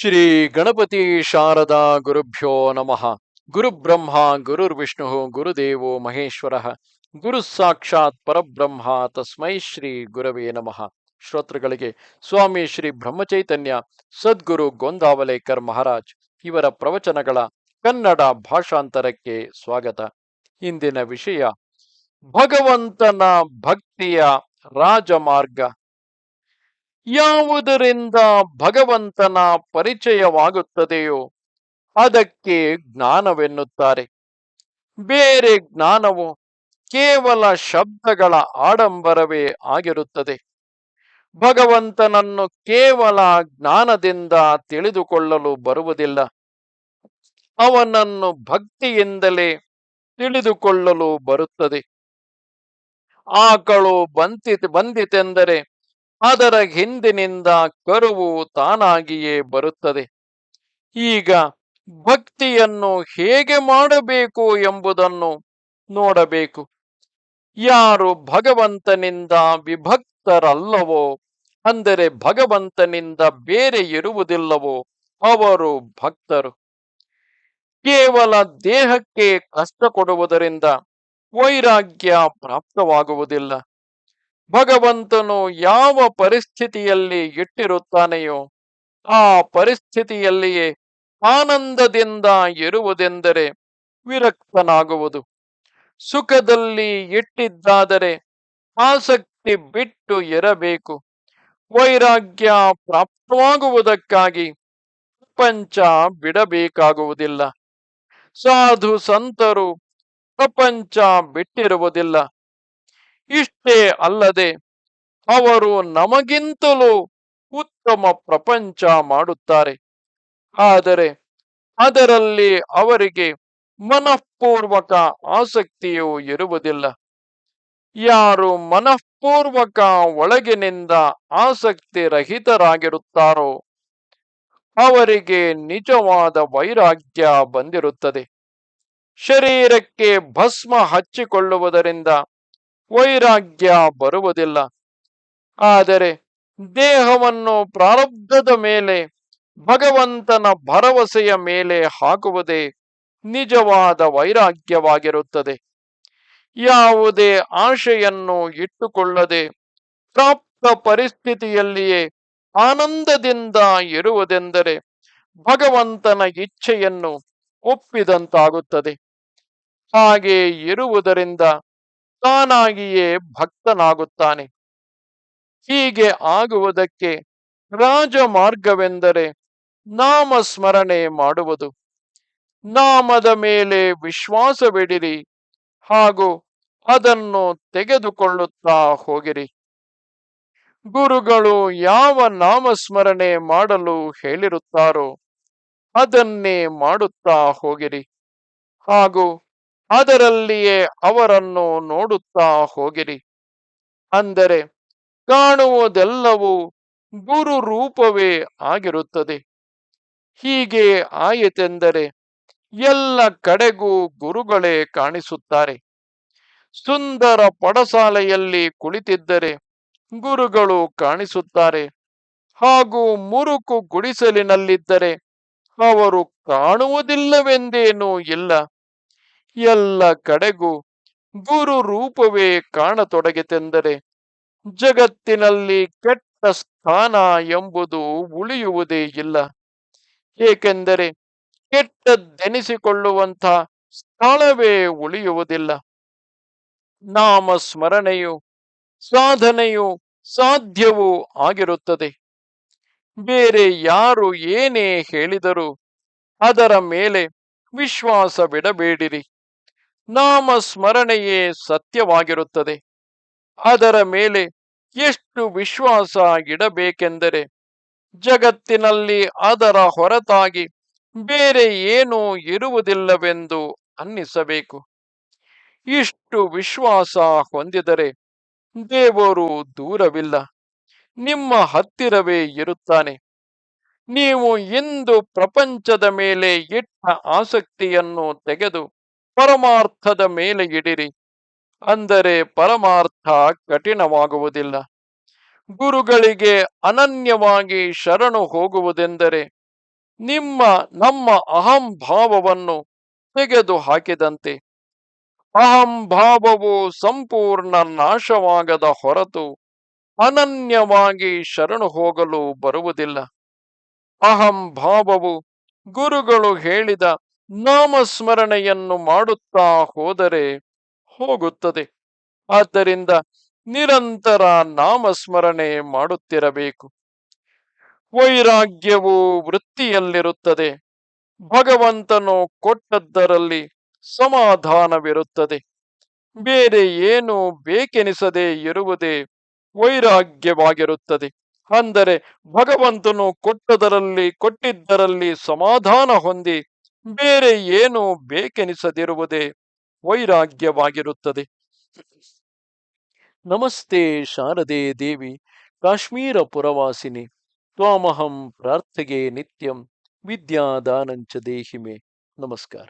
ಶ್ರೀ ಗಣಪತಿ ಶಾರದಾ ಗುರುಭ್ಯೋ ನಮಃ. ಗುರುಬ್ರಹ್ಮ, ಗುರುರ್ವಿಷ್ಣು, ಗುರುದೇವೋ ಮಹೇಶ್ವರ. ಗುರು ಸಾಕ್ಷಾತ್ ಪರಬ್ರಹ್ಮ ತಸ್ಮೈ ಶ್ರೀ ಗುರವೇ ನಮಃ. ಶ್ರೋತೃಗಳಿಗೆ ಸ್ವಾಮಿ ಶ್ರೀ ಬ್ರಹ್ಮಚೈತನ್ಯ, ಸದ್ಗುರು ಗೋಂದಾವಲೇಕರ್ ಮಹಾರಾಜ್ ಇವರ ಪ್ರವಚನಗಳ ಕನ್ನಡ ಭಾಷಾಂತರಕ್ಕೆ ಸ್ವಾಗತ. ಇಂದಿನ ವಿಷಯ ಭಗವಂತನ ಭಕ್ತಿಯ ರಾಜಮಾರ್ಗ. ಯಾವುದರಿಂದ ಭಗವಂತನ ಪರಿಚಯವಾಗುತ್ತದೆಯೋ ಅದಕ್ಕೆ ಜ್ಞಾನವೆನ್ನುತ್ತಾರೆ. ಬೇರೆ ಜ್ಞಾನವು ಕೇವಲ ಶಬ್ದಗಳ ಆಡಂಬರವೇ ಆಗಿರುತ್ತದೆ. ಭಗವಂತನನ್ನು ಕೇವಲ ಜ್ಞಾನದಿಂದ ತಿಳಿದುಕೊಳ್ಳಲು ಬರುವುದಿಲ್ಲ. ಅವನನ್ನು ಭಕ್ತಿಯಿಂದಲೇ ತಿಳಿದುಕೊಳ್ಳಲು ಬರುತ್ತದೆ. ಆಕಳು ಬಂತಿ ಬಂದಿತೆಂದರೆ ಅದರ ಹಿಂದಿನಿಂದ ಕರುವು ತಾನಾಗಿಯೇ ಬರುತ್ತದೆ. ಈಗ ಭಕ್ತಿಯನ್ನು ಹೇಗೆ ಮಾಡಬೇಕು ಎಂಬುದನ್ನು ನೋಡಬೇಕು. ಯಾರು ಭಗವಂತನಿಂದ ವಿಭಕ್ತರಲ್ಲವೋ, ಅಂದರೆ ಭಗವಂತನಿಂದ ಬೇರೆ ಇರುವುದಿಲ್ಲವೋ, ಅವರು ಭಕ್ತರು. ಕೇವಲ ದೇಹಕ್ಕೆ ಕಷ್ಟ ಕೊಡುವುದರಿಂದ ವೈರಾಗ್ಯ ಪ್ರಾಪ್ತವಾಗುವುದಿಲ್ಲ. ಭಗವಂತನು ಯಾವ ಪರಿಸ್ಥಿತಿಯಲ್ಲಿ ಇಟ್ಟಿರುತ್ತಾನೆಯೋ ಆ ಪರಿಸ್ಥಿತಿಯಲ್ಲಿಯೇ ಆನಂದದಿಂದ ಇರುವುದೆಂದರೆ ವಿರಕ್ತನಾಗುವುದು. ಸುಖದಲ್ಲಿ ಇಟ್ಟಿದ್ದಾದರೆ ಆಸಕ್ತಿ ಬಿಟ್ಟು ಇರಬೇಕು. ವೈರಾಗ್ಯ ಪ್ರಾಪ್ತವಾಗುವುದಕ್ಕಾಗಿ ಪ್ರಪಂಚ ಬಿಡಬೇಕಾಗುವುದಿಲ್ಲ. ಸಾಧು ಸಂತರು ಪ್ರಪಂಚ ಬಿಟ್ಟಿರುವುದಿಲ್ಲ. ಇಷ್ಟೇ ಅಲ್ಲದೆ ಅವರು ನಮಗಿಂತಲೂ ಉತ್ತಮ ಪ್ರಪಂಚ ಮಾಡುತ್ತಾರೆ. ಆದರೆ ಅದರಲ್ಲಿ ಅವರಿಗೆ ಮನಃಪೂರ್ವಕ ಆಸಕ್ತಿಯೂ ಇರುವುದಿಲ್ಲ. ಯಾರು ಮನಃಪೂರ್ವಕ ಒಳಗಿನಿಂದ ಆಸಕ್ತಿ ರಹಿತರಾಗಿರುತ್ತಾರೋ ಅವರಿಗೆ ನಿಜವಾದ ವೈರಾಗ್ಯ ಬಂದಿರುತ್ತದೆ. ಶರೀರಕ್ಕೆ ಭಸ್ಮ ಹಚ್ಚಿಕೊಳ್ಳುವುದರಿಂದ ವೈರಾಗ್ಯ ಬರುವುದಿಲ್ಲ. ಆದರೆ ದೇಹವನ್ನು ಪ್ರಾರಬ್ಧದ ಮೇಲೆ, ಭಗವಂತನ ಭರವಸೆಯ ಮೇಲೆ ಹಾಕುವುದೇ ನಿಜವಾದ ವೈರಾಗ್ಯವಾಗಿರುತ್ತದೆ. ಯಾವುದೇ ಆಶೆಯನ್ನು ಇಟ್ಟುಕೊಳ್ಳದೆ ಪ್ರಾಪ್ತ ಪರಿಸ್ಥಿತಿಯಲ್ಲಿಯೇ ಆನಂದದಿಂದ ಇರುವುದೆಂದರೆ ಭಗವಂತನ ಇಚ್ಛೆಯನ್ನು ಒಪ್ಪಿದಂತಾಗುತ್ತದೆ. ಹಾಗೆ ಇರುವುದರಿಂದ ತಾನಾಗಿಯೇ ಭಕ್ತನಾಗುತ್ತಾನೆ. ಹೀಗೆ ಆಗುವುದಕ್ಕೆ ರಾಜಮಾರ್ಗವೆಂದರೆ ನಾಮಸ್ಮರಣೆ ಮಾಡುವುದು. ನಾಮದ ಮೇಲೆ ವಿಶ್ವಾಸವಿಡಿರಿ ಹಾಗೂ ಅದನ್ನು ತೆಗೆದುಕೊಳ್ಳುತ್ತಾ ಹೋಗಿರಿ. ಗುರುಗಳು ಯಾವ ನಾಮಸ್ಮರಣೆ ಮಾಡಲು ಹೇಳಿರುತ್ತಾರೋ ಅದನ್ನೇ ಮಾಡುತ್ತಾ ಹೋಗಿರಿ. ಹಾಗೂ ಅದರಲ್ಲಿಯೇ ಅವರನ್ನು ನೋಡುತ್ತಾ ಹೋಗಿರಿ. ಅಂದರೆ ಕಾಣುವುದೆಲ್ಲವೂ ಗುರು ರೂಪವೇ ಆಗಿರುತ್ತದೆ. ಹೀಗೆ ಆಯಿತೆಂದರೆ ಎಲ್ಲ ಕಡೆಗೂ ಗುರುಗಳೇ ಕಾಣಿಸುತ್ತಾರೆ. ಸುಂದರ ಪಡಸಾಲೆಯಲ್ಲಿ ಕುಳಿತಿದ್ದರೆ ಗುರುಗಳು ಕಾಣಿಸುತ್ತಾರೆ. ಹಾಗೂ ಮುರುಕು ಗುಡಿಸಲಿನಲ್ಲಿದ್ದರೆ ಅವರು ಕಾಣುವುದಿಲ್ಲವೆಂದೇನೂ ಇಲ್ಲ. ಎಲ್ಲ ಕಡೆಗೂ ಗುರು ರೂಪವೇ ಕಾಣತೊಡಗಿತೆಂದರೆ ಜಗತ್ತಿನಲ್ಲಿ ಕೆಟ್ಟ ಸ್ಥಾನ ಎಂಬುದು ಉಳಿಯುವುದೇ ಇಲ್ಲ. ಏಕೆಂದರೆ ಕೆಟ್ಟದ್ದೆನಿಸಿಕೊಳ್ಳುವಂಥ ಸ್ಥಳವೇ ಉಳಿಯುವುದಿಲ್ಲ. ನಾಮ ಸ್ಮರಣೆಯು ಸಾಧನೆಯು ಸಾಧ್ಯವೂ ಆಗಿರುತ್ತದೆ. ಬೇರೆ ಯಾರು ಏನೇ ಹೇಳಿದರೂ ಅದರ ಮೇಲೆ ವಿಶ್ವಾಸವಿಡಬೇಡಿರಿ. ನಾಮ ಸ್ಮರಣೆಯೇ ಸತ್ಯವಾಗಿರುತ್ತದೆ. ಅದರ ಮೇಲೆ ಎಷ್ಟು ವಿಶ್ವಾಸ ಇಡಬೇಕೆಂದರೆ ಜಗತ್ತಿನಲ್ಲಿ ಅದರ ಹೊರತಾಗಿ ಬೇರೆ ಏನೂ ಇರುವುದಿಲ್ಲವೆಂದು ಅನ್ನಿಸಬೇಕು. ಇಷ್ಟು ವಿಶ್ವಾಸ ಹೊಂದಿದರೆ ದೇವರು ದೂರವಿಲ್ಲ. ನಿಮ್ಮ ಹತ್ತಿರವೇ ಇರುತ್ತಾನೆ. ನೀವು ಇಂದು ಪ್ರಪಂಚದ ಮೇಲೆ ಇಟ್ಟ ಆಸಕ್ತಿಯನ್ನು ತೆಗೆದು ಪರಮಾರ್ಥದ ಮೇಲೆ ಇಡಿರಿ. ಅಂದರೆ ಪರಮಾರ್ಥ ಕಠಿಣವಾಗುವುದಿಲ್ಲ. ಗುರುಗಳಿಗೆ ಅನನ್ಯವಾಗಿ ಶರಣು ಹೋಗುವುದೆಂದರೆ ನಿಮ್ಮ, ನಮ್ಮ ಅಹಂಭಾವವನ್ನು ತೆಗೆದು ಹಾಕಿದಂತೆ. ಅಹಂಭಾವವು ಸಂಪೂರ್ಣ ನಾಶವಾಗದ ಹೊರತು ಅನನ್ಯವಾಗಿ ಶರಣು ಹೋಗಲು ಬರುವುದಿಲ್ಲ. ಅಹಂಭಾವವು ಗುರುಗಳು ಹೇಳಿದ ನಾಮಸ್ಮರಣೆಯನ್ನು ಮಾಡುತ್ತಾ ಹೋದರೆ ಹೋಗುತ್ತದೆ. ಆದ್ದರಿಂದ ನಿರಂತರ ನಾಮಸ್ಮರಣೆ ಮಾಡುತ್ತಿರಬೇಕು. ವೈರಾಗ್ಯವು ವೃತ್ತಿಯಲ್ಲಿರುತ್ತದೆ. ಭಗವಂತನು ಕೊಟ್ಟದ್ದರಲ್ಲಿ ಸಮಾಧಾನವಿರುತ್ತದೆ. ಬೇರೆ ಏನು ಬೇಕೆನಿಸದೆ ಇರುವುದೇ ವೈರಾಗ್ಯವಾಗಿರುತ್ತದೆ. ಅಂದರೆ ಭಗವಂತನು ಕೊಟ್ಟದರಲ್ಲಿ, ಕೊಟ್ಟಿದ್ದರಲ್ಲಿ ಸಮಾಧಾನ ಹೊಂದಿ ಬೇರೆ ಏನು ಬೇಕೆನಿಸದಿರುವುದೇ ವೈರಾಗ್ಯವಾಗಿರುತ್ತದೆ. ನಮಸ್ತೆ ಶಾರದೆ ದೇವಿ, ಕಾಶ್ಮೀರ ಪುರವಾಸಿನಿ, ತ್ವಾಮಹಂ ಪ್ರಾರ್ಥಗೆ ನಿತ್ಯಂ ವಿದ್ಯಾದಾನಂಚ ದೇಹಿಮೆ. ನಮಸ್ಕಾರ.